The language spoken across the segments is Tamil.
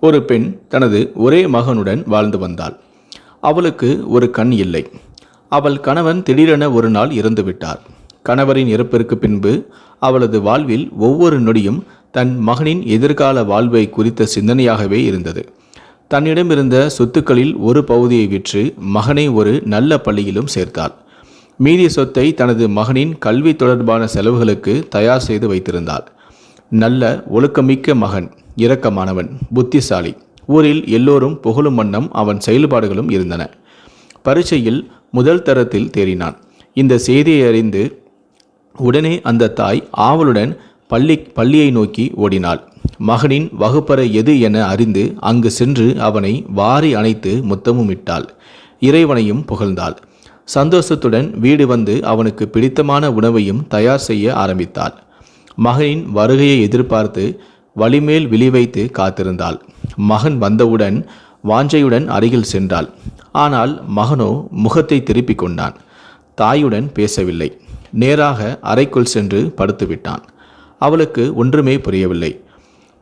ஒரு பெண் தனது ஒரே மகனுடன் வாழ்ந்து வந்தாள். அவளுக்கு ஒரு கண் இல்லை. அவள் கணவன் திடீரென ஒரு நாள் இறந்துவிட்டார் கணவரின் இறப்பிற்கு பின்பு அவளது வாழ்வில் ஒவ்வொரு நொடியும் தன் மகனின் எதிர்கால வாழ்வை குறித்த சிந்தனையாகவே இருந்தது. தன்னிடமிருந்த சொத்துக்களில் ஒரு பகுதியை விற்று மகனை ஒரு நல்ல பள்ளியிலும் சேர்த்தாள். மீதி சொத்தை தனது மகனின் கல்வி தொடர்பான செலவுகளுக்கு தயார் செய்து வைத்திருந்தாள். நல்ல ஒழுக்கமிக்க மகன். இரக்கமானவன் புத்திசாலி. ஊரில் எல்லோரும் புகழும் வண்ணம் அவன் செயல்பாடுகளும் இருந்தன. பரீட்சையில் முதல் தரத்தில் தேறினான். இந்த செய்தியை அறிந்து உடனே அந்த தாய் ஆவலுடன் பள்ளி பள்ளியை நோக்கி ஓடினாள். மகனின் வகுப்பறை எது என அறிந்து அங்கு சென்று அவனை வாரி அணைத்து முத்தமும் இட்டாள் இறைவனையும் புகழ்ந்தாள். சந்தோஷத்துடன் வீடு வந்து அவனுக்கு பிடித்தமான உணவையும் தயார் செய்ய ஆரம்பித்தாள். மகனின் வருகையை எதிர்பார்த்து வழிமேல் விழி வைத்து காத்திருந்தாள். மகன் வந்தவுடன் வாஞ்சையுடன் அருகில் சென்றாள். ஆனால் மகனோ முகத்தை திருப்பிக் கொண்டான். தாயுடன் பேசவில்லை. நேராக அறைக்குள் சென்று படுத்துவிட்டான் அவளுக்கு ஒன்றுமே புரியவில்லை.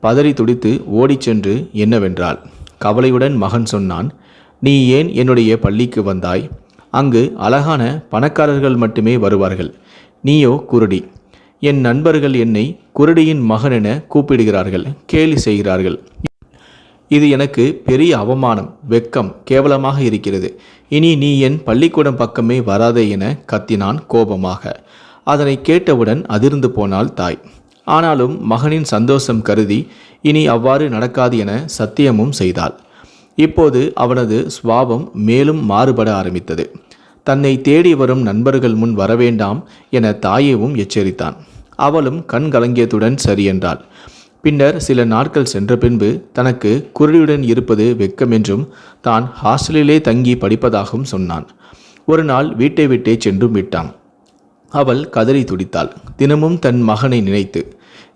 பதறி துடித்து ஓடிச் சென்று என்னவென்றாள் கவலையுடன் மகன் சொன்னான் நீ ஏன் என்னுடைய பள்ளிக்கு வந்தாய்? அங்கு அழகான பணக்காரர்கள் மட்டுமே வருவார்கள். நீயோ குருடி. என் நண்பர்கள் என்னை குருடியின் மகன் என கூப்பிடுகிறார்கள் கேலி செய்கிறார்கள். இது எனக்கு பெரிய அவமானம் வெக்கம் கேவலமாக இருக்கிறது. இனி நீ என் பள்ளிக்கூடம் பக்கமே வராதே என கத்தினான் கோபமாக. அதனை கேட்டவுடன் அதிர்ந்து போனாள் தாய். ஆனாலும் மகனின் சந்தோஷம் கருதி இனி அவ்வாறு நடக்காது என சத்தியமும் செய்தாள். இப்போது அவனது சுவாபம் மேலும் மாறுபட ஆரம்பித்தது. தன்னை தேடி வரும் நண்பர்கள் முன் வரவேண்டாம் என தாயையும் எச்சரித்தான். அவளும் கண் கலங்கியதுடன் சரி என்றாள். பின்னர் சில நாட்கள் சென்ற பின்பு தனக்கு குருடியுடன் இருப்பது வெட்கமென்றும் தான் ஹாஸ்டலிலே தங்கி படிப்பதாகவும் சொன்னான். ஒரு நாள் வீட்டை விட்டே சென்றும் விட்டான். அவள் கதறி துடித்தாள். தினமும் தன் மகனை நினைத்து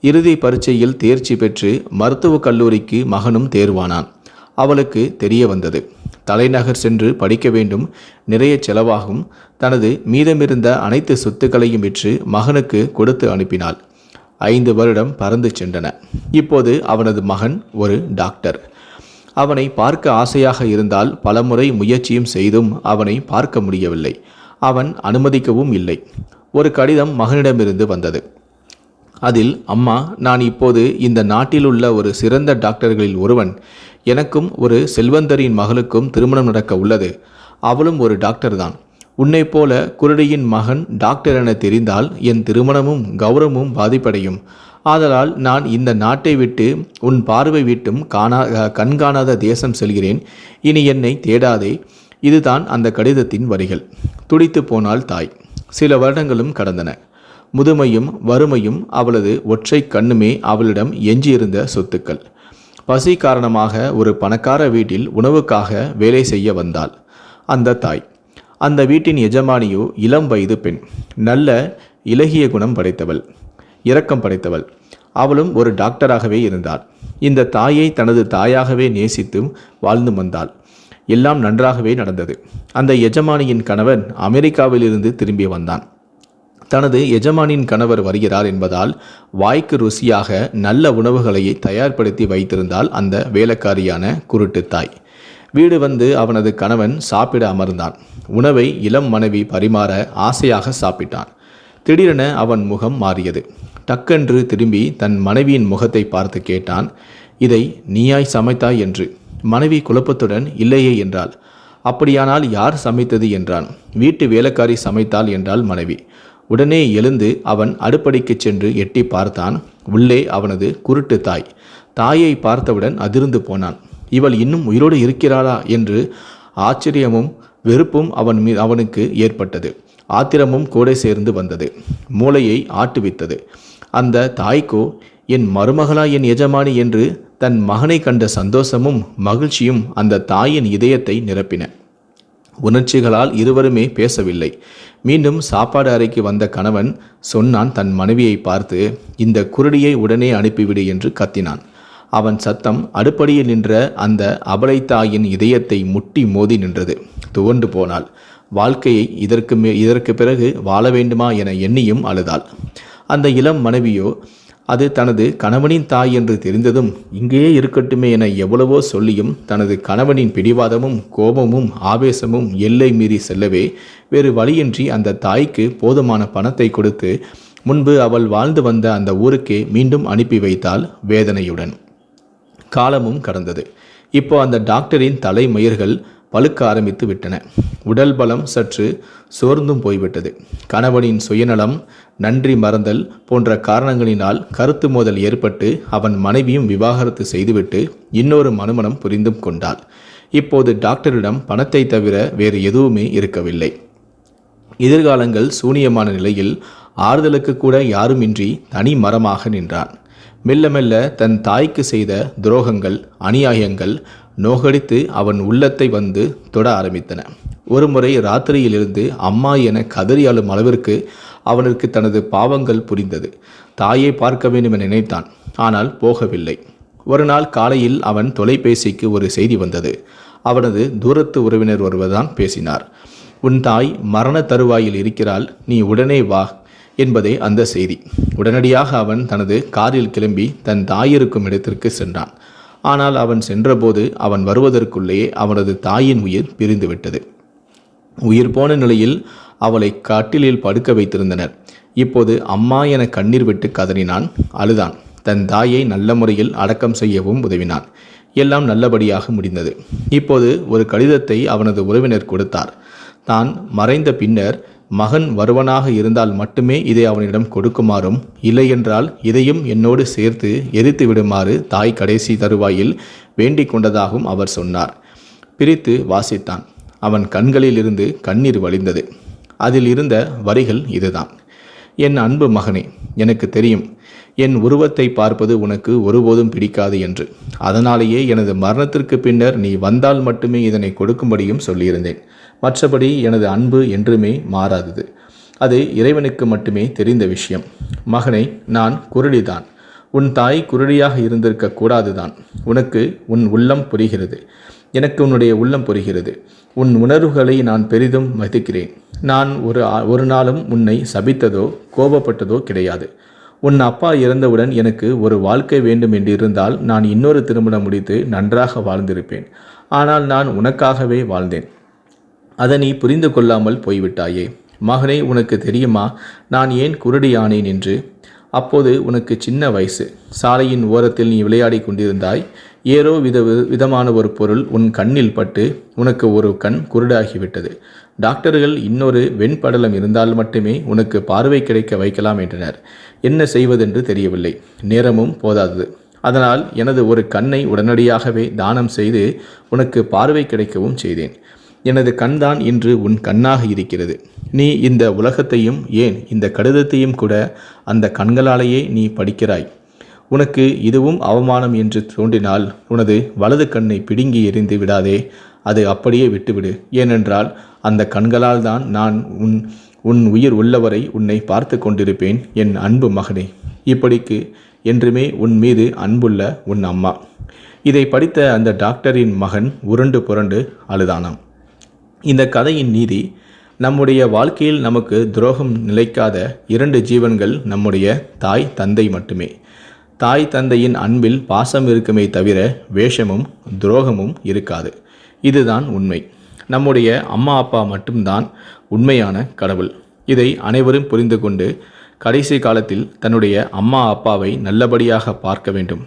இறுதி பரீட்சையில் தேர்ச்சி பெற்று மருத்துவக் கல்லூரிக்கு மகனும் தேர்வானான். அவளுக்கு தெரிய வந்தது தலைநகர் சென்று படிக்க வேண்டும் நிறைய செலவாகும். தனது மீதமிருந்த அனைத்து சொத்துக்களையும் விற்று மகனுக்கு கொடுத்து அனுப்பினாள். ஐந்து வருடம் பறந்து சென்றன. இப்போது அவனது மகன் ஒரு டாக்டர். அவனை பார்க்க ஆசையாக இருந்தால் பலமுறை முயற்சியும் செய்தும் அவனை பார்க்க முடியவில்லை. அவன் அனுமதிக்கவும் இல்லை. ஒரு கடிதம் மகனிடமிருந்து வந்தது. அதில் அம்மா நான் இப்போது இந்த நாட்டில் உள்ள ஒரு சிறந்த டாக்டர்களில் ஒருவன். எனக்கும் ஒரு செல்வந்தரின் மகளுக்கும் திருமணம் நடக்க உள்ளது. அவளும் ஒரு டாக்டர் தான். உன்னை போல குருடியின் மகன் டாக்டர் என தெரிந்தால் என் திருமணமும் கௌரவமும் பாதிப்படையும். ஆதலால் நான் இந்த நாட்டை விட்டு உன் பார்வை விட்டும் காணா கண்காணாத தேசம் செல்கிறேன். இனி என்னை தேடாதே. இதுதான் அந்த கடிதத்தின் வரிகள். துடித்து போனாள் தாய். சில வருடங்களும் கடந்தன. முதுமையும் வறுமையும் அவளது ஒற்றை கண்ணுமே அவளிடம் எஞ்சியிருந்த சொத்துக்கள். பசி காரணமாக ஒரு பணக்கார வீட்டில் உணவுக்காக வேலை செய்ய வந்தாள். அந்த தாய் அந்த வீட்டின் எஜமானியோ இளம் வயது பெண் நல்ல இலகிய குணம் படைத்தவள் இரக்கம் படைத்தவள். அவளும் ஒரு டாக்டராகவே இருந்தாள். இந்த தாயை தனது தாயாகவே நேசித்தும் வாழ்ந்து வந்தாள். எல்லாம் நன்றாகவே நடந்தது. அந்த எஜமானியின் கணவன் அமெரிக்காவிலிருந்து திரும்பி வந்தான். தனது எஜமானின் கணவர் வருகிறார் என்பதால் வாய்க்கு ருசியாக நல்ல உணவுகளை தயார்படுத்தி வைத்திருந்தால் அந்த வேலைக்காரியான குருட்டு தாய் வீடு வந்து அவனது கணவன் சாப்பிட அமர்ந்தான். உணவை இளம் மனைவி பரிமாற ஆசையாக சாப்பிட்டான். திடீரென அவன் முகம் மாறியது. டக்கென்று திரும்பி தன் மனைவியின் முகத்தை பார்த்து கேட்டான் இதை நீயாய் சமைத்தாய்? என்று. மனைவி குழப்பத்துடன் இல்லையே என்றாள். அப்படியானால் யார் சமைத்தது? என்றான். வீட்டு வேலைக்காரி சமைத்தாள் என்றாள் மனைவி. உடனே எழுந்து அவன் அடுப்படிக்கு சென்று எட்டி பார்த்தான். உள்ளே அவனது குருட்டு தாய். தாயை பார்த்தவுடன் அதிர்ந்து போனான். இவள் இன்னும் உயிரோடு இருக்கிறாளா? என்று ஆச்சரியமும் வெறுப்பும் அவன் மீ அவனுக்கு ஏற்பட்டது. ஆத்திரமும் கூட சேர்ந்து வந்தது. மூளையை ஆட்டுவித்தது அந்த தாய்க்கோ என் மருமகளா என் எஜமானி என்று தன் மகனை கண்ட சந்தோஷமும் மகிழ்ச்சியும் அந்த தாயின் இதயத்தை நிரப்பின. உணர்ச்சிகளால் இருவருமே பேசவில்லை. மீண்டும் சாப்பாடு அறைக்கு வந்த கணவன் சொன்னான் தன் மனைவியை பார்த்து இந்த குருடியை உடனே அனுப்பிவிடு என்று கத்தினான். அவன் சத்தம் அடுப்படியில் நின்ற அந்த அபலைத்தாயின் இதயத்தை முட்டி மோதி நின்றது. துவண்டு போனாள். வாழ்க்கையை இதற்கு மே இதற்கு பிறகு வாழ வேண்டுமா என எண்ணியும் அழுதாள். அந்த இளம் மனைவியோ அது தனது கணவனின் தாய் என்று தெரிந்ததும் இங்கேயே இருக்கட்டுமே என எவ்வளவோ சொல்லியும் தனது கணவனின் பிடிவாதமும் கோபமும் ஆவேசமும் எல்லை மீறி செல்லவே வேறு வழியின்றி அந்த தாய்க்கு போதுமான பணத்தை கொடுத்து முன்பு அவள் வாழ்ந்து வந்த அந்த ஊருக்கே மீண்டும் அனுப்பி வைத்தாள் வேதனையுடன். காலமும் கடந்தது. இப்போ அந்த டாக்டரின் தலைமயிர்கள் பழுக்க ஆரம்பித்து விட்டன. உடல் பலம் சற்று சோர்ந்தும் போய்விட்டது. கணவனின் சுயநலம் நன்றி மறந்தல் போன்ற காரணங்களினால் கருத்து மோதல் ஏற்பட்டு அவன் மனைவியும் விவாகரத்து செய்துவிட்டு இன்னொரு மனுமணம் புரிந்தும் கொண்டாள். இப்போது டாக்டரிடம் பணத்தை தவிர வேறு எதுவுமே இருக்கவில்லை. எதிர்காலங்கள் சூனியமான நிலையில் ஆறுதலுக்கு கூட யாருமின்றி தனி மரமாக நின்றான். மெல்ல மெல்ல தன் தாய்க்கு செய்த துரோகங்கள் அநியாயங்கள் நோகடித்து அவன் உள்ளத்தை வந்து தொட ஆரம்பித்தன. ஒருமுறை ராத்திரியிலிருந்து அம்மா என கதறி அளவிற்கு அவனுக்கு தனது பாவங்கள் புரிந்தது. தாயை பார்க்க வேண்டும் என நினைத்தான். ஆனால் போகவில்லை. ஒரு நாள் காலையில் அவன் தொலைபேசிக்கு ஒரு செய்தி வந்தது. அவனது தூரத்து உறவினர் ஒருவர்தான் பேசினார். உன் தாய் மரண தருவாயில் இருக்கிறாள். நீ உடனே வா என்பதே அந்த செய்தி. உடனடியாக அவன் தனது காரில் கிளம்பி தன் தாயிருக்கும் இடத்திற்கு சென்றான். ஆனால் அவன் சென்றபோது அவன் வருவதற்குள்ளேயே அவனது தாயின் உயிர் பிரிந்துவிட்டது. உயிர் போன நிலையில் அவளை கட்டிலில் படுக்க வைத்திருந்தனர். இப்போது அம்மா என கண்ணீர் விட்டு கதறினான். அழுதான். தன் தாயை நல்ல முறையில் அடக்கம் செய்யவும் உதவினான். எல்லாம் நல்லபடியாக முடிந்தது. இப்போது ஒரு கடிதத்தை அவனது உறவினர் கொடுத்தார். தான் மறைந்த பின்னர் மகன் வருவனாக இருந்தால் மட்டுமே இதை அவனிடம் கொடுக்குமாறும் இல்லையென்றால் இதையும் என்னோடு சேர்த்து எரித்து விடுமாறு தாய் கடைசி தருவாயில் வேண்டிக் கொண்டதாகவும் அவர் சொன்னார். பிரித்து வாசித்தான். அவன் கண்களிலிருந்து கண்ணீர் வழிந்தது. அதில் இருந்த வரிகள் இதுதான். என் அன்பு மகனே எனக்கு தெரியும் என் உருவத்தை பார்ப்பது உனக்கு ஒருபோதும் பிடிக்காது என்று. அதனாலேயே எனது மரணத்திற்கு பின்னர் நீ வந்தால் மட்டுமே இதனை கொடுக்கும்படியும் சொல்லியிருந்தேன். மற்றபடி எனது அன்பு என்றுமே மாறாதது. அது இறைவனுக்கு மட்டுமே தெரிந்த விஷயம். மகனை நான் குருடிதான் உன் தாய் குருடியாக இருந்திருக்க கூடாதுதான். உனக்கு உன் உள்ளம் புரிகிறது. எனக்கு உன்னுடைய உள்ளம் புரிகிறது. உன் உணர்வுகளை நான் பெரிதும் மதிக்கிறேன். நான் ஒரு ஒரு நாளும் உன்னை சபித்ததோ கோபப்பட்டதோ கிடையாது. உன் அப்பா இறந்தவுடன் எனக்கு ஒரு வாழ்க்கை வேண்டும் என்று இருந்தால் நான் இன்னொரு திருமணம் முடித்து நன்றாக வாழ்ந்திருப்பேன். ஆனால் நான் உனக்காகவே வாழ்ந்தேன். அதை நீ புரிந்து கொள்ளாமல் போய்விட்டாயே. மகனே உனக்கு தெரியுமா? நான் ஏன் குருடியானேன் என்று. அப்போது உனக்கு சின்ன வயசு. சாலையின் ஓரத்தில் நீ விளையாடி கொண்டிருந்தாய். ஏதோ வித விதமான ஒரு பொருள் உன் கண்ணில் பட்டு உனக்கு ஒரு கண் குருடாகிவிட்டது. டாக்டர்கள் இன்னொரு வெண்படலம் இருந்தால் மட்டுமே உனக்கு பார்வை கிடைக்க வைக்கலாம் என்றனர். என்ன செய்வதென்று தெரியவில்லை. நேரமும் போதாதது. அதனால் எனது ஒரு கண்ணை உடனடியாகவே தானம் செய்து உனக்கு பார்வை கிடைக்கவும் செய்தேன். எனது கண்தான் இன்று உன் கண்ணாக இருக்கிறது. நீ இந்த உலகத்தையும் ஏன் இந்த கடிதத்தையும் கூட அந்த கண்களாலேயே நீ படிக்கிறாய். உனக்கு இதுவும் அவமானம் என்று தோன்றினால் உனது வலது கண்ணை பிடுங்கி எறிந்து விடாதே அது அப்படியே விட்டுவிடு. ஏனென்றால் அந்த கண்களால் தான் நான் உன் உன் உயிர் உள்ளவரை உன்னை பார்த்து கொண்டிருப்பேன் என் அன்பு மகனே. இப்படிக்கு என்றுமே உன் மீது அன்புள்ள உன் அம்மா. இதை படித்த அந்த டாக்டரின் மகன் உருண்டு புரண்டு அழுதானாம். இந்த கதையின் நீதி நம்முடைய வாழ்க்கையில் நமக்கு துரோகம் நிலைக்காத இரண்டு ஜீவன்கள் நம்முடைய தாய் தந்தை மட்டுமே. தாய் தந்தையின் அன்பில் பாசம் இருக்குமே தவிர வேஷமும் துரோகமும் இருக்காது. இதுதான் உண்மை. நம்முடைய அம்மா அப்பா மட்டும்தான் உண்மையான கடவுள். இதை அனைவரும் புரிந்து கொண்டு கடைசி காலத்தில் தன்னுடைய அம்மா அப்பாவை நல்லபடியாக பார்க்க வேண்டும்.